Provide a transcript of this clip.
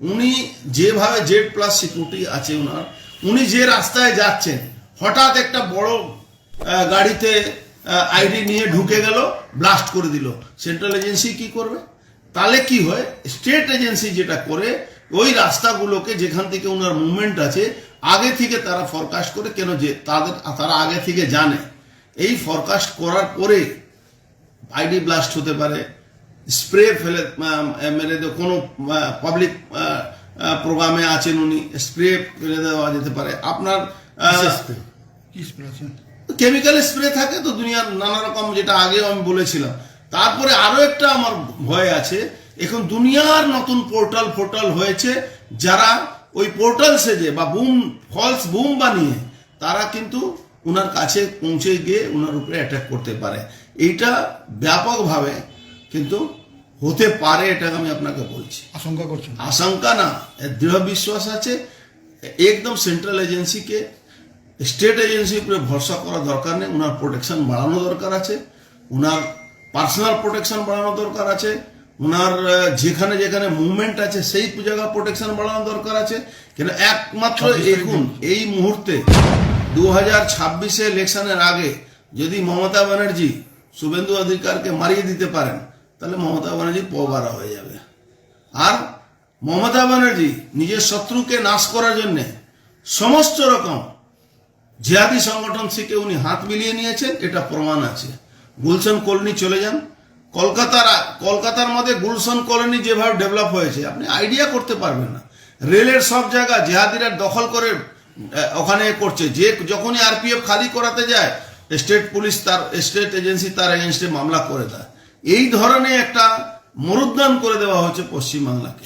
উনি যেভাবে Z plus security আছে ওনার উনি যে রাস্তায় যাচ্ছেন, হঠাৎ একটা বড় গাড়িতে আইডি নিয়ে ঢুকে গেল, ব্লাস্ট করে দিল। সেন্ট্রাল এজেন্সি কি করবে? তাহলে কি হয়? স্টেট এজেন্সি যেটা করে, ওই রাস্তাগুলোকে যেখান থেকে ওনার মুভমেন্ট আছে, আগে থেকে তারা ফরকাস্ট করে কেন যে তাদের, তারা আগে থেকে জানে। এই ফরকাস্ট করার পরে আইডি ব্লাস্ট হতে পারে, স্প্রে ফেলে মেরে কোনো পাবলিক প্রোগ্রামে আছেন উনি স্প্রে ফেলে দেওয়া যেতে পারে। আপনার কি স্প্রে আছে? কেমিক্যাল স্প্রে থাকে তো দুনিয়ার নানা রকম যেটা আগেও আমি বলেছিলাম। তারপরে আরও একটা আমার ভয় আছে এখন দুনিয়ার নতুন পোর্টাল পোর্টাল হয়েছে যারা ওই পোর্টাল সেজে বা বুম ফলস বুম বানিয়ে তারা কিন্তু ওনার কাছে পৌঁছে গিয়ে ওনার উপরে অ্যাটাক করতে পারে। এইটা ব্যাপকভাবে কিন্তু হতে পারে এটা আমি আপনাকে বলছি। আশঙ্কা করছেন? আশঙ্কা না দৃঢ় বিশ্বাস আছে একদম সেন্ট্রাল এজেন্সিকে স্টেট এজেন্সির উপরে ভরসা করা দরকার নেই ওনার প্রোটেকশন বাড়ানো দরকার আছে ওনার পার্সোনাল প্রোটেকশন বাড়ানো দরকার আছে ওনার যেখানে যেখানে মুভমেন্ট আছে সেই জায়গা প্রোটেকশন বাড়ানো দরকার আছে কেন একমাত্র এখন এই মুহূর্তে দু হাজার ছাব্বিশে ইলেকশনের আগে যদি মমতা ব্যানার্জি শুভেন্দু অধিকারকে মারিয়ে দিতে পারেন তাহলে মমতা ব্যানার্জি পবারা হয়ে যাবে। আর মমতা ব্যানার্জি নিজের শত্রুকে নাশ করার জন্য সমস্ত রকম জিহাদি সংগঠন থেকে উনি হাত মিলিয়ে নিয়েছেন, এটা প্রমাণ আছে। গুলশন কলোনি চলে যান। কলকাতার কলকাতার মধ্যে গুলশন কলোনি যেভাবে ডেভেলপ হয়েছে, আপনি আইডিয়া করতে পারবেন না। রেলের সব জায়গা জেহাদিরা দখল করে ওখানে করছে। যে যখনই আরপিএফ খালি করাতে যায় স্টেট পুলিশ তার স্টেট এজেন্সি তার এগেনস্টে মামলা করে দেয়। এই ধরনের একটা মরুদ্যান করে দেওয়া হয়েছে পশ্চিমবাংলাকে।